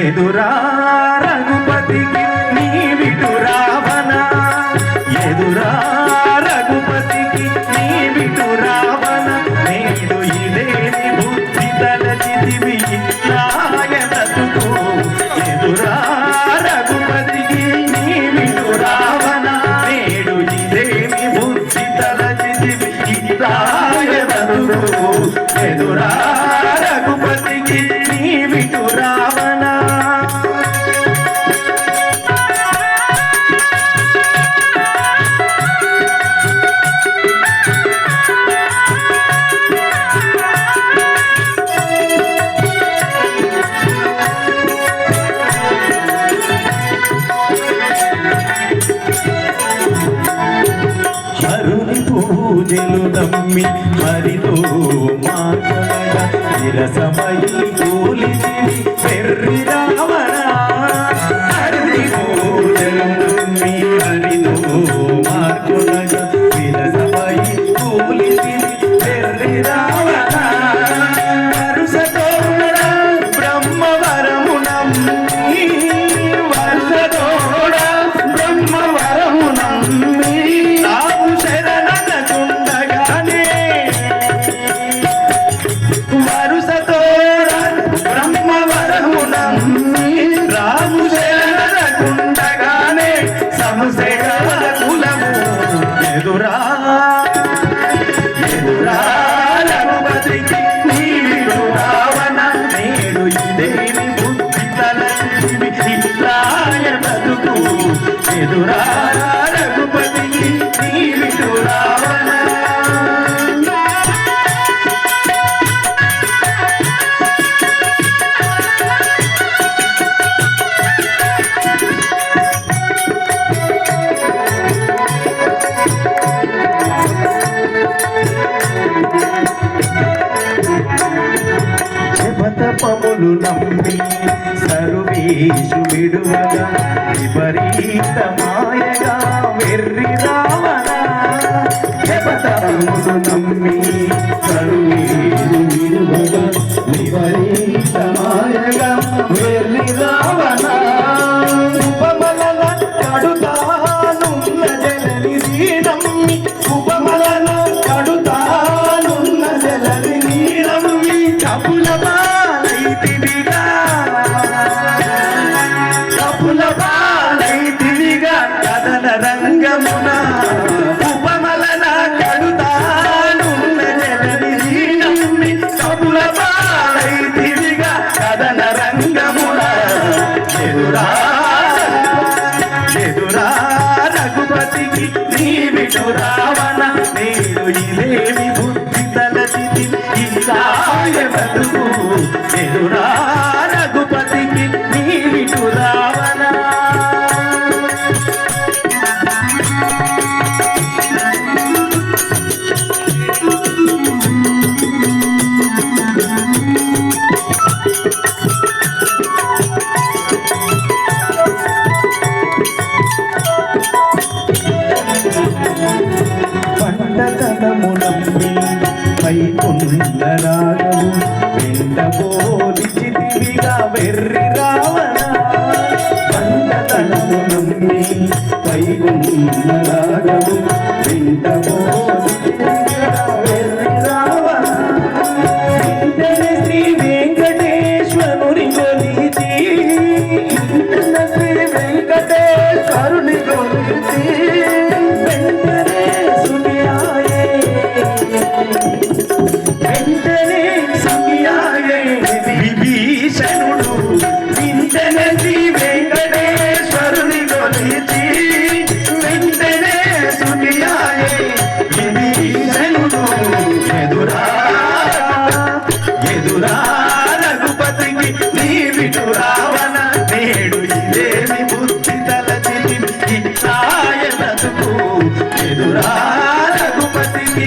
ఎదురా హరుని పూజలు నమ్మి మరిదో మాట్లాడ విరసమయి కూలి పెర్రి రావణ. హరిని పూజలు నమ్మి హరితో మార్కునగ విరసమయి కూలిసిరి పెర్రి రావణ. ఎదురా ఎదురా రఘుపతికి నీవిడు తపములు నమ్మి సర్వేషు విడువగా విపరీత మాయగా వెర్రి రావణ. శపథపములు నమ్మి సర్వేషు విడువగా విపరీత మాయగా వెర్రి రావణ. ఉపమలన కడుతానున్న జలని నమ్మి ఉపమలన కడుతానున్న జలని నమ్మి కపుల ఎదురా বলিছি నీవిటు రావణ నేడు ఇదేమి బుద్ధి తల చిలిపి ఎదురా రఘుపతికి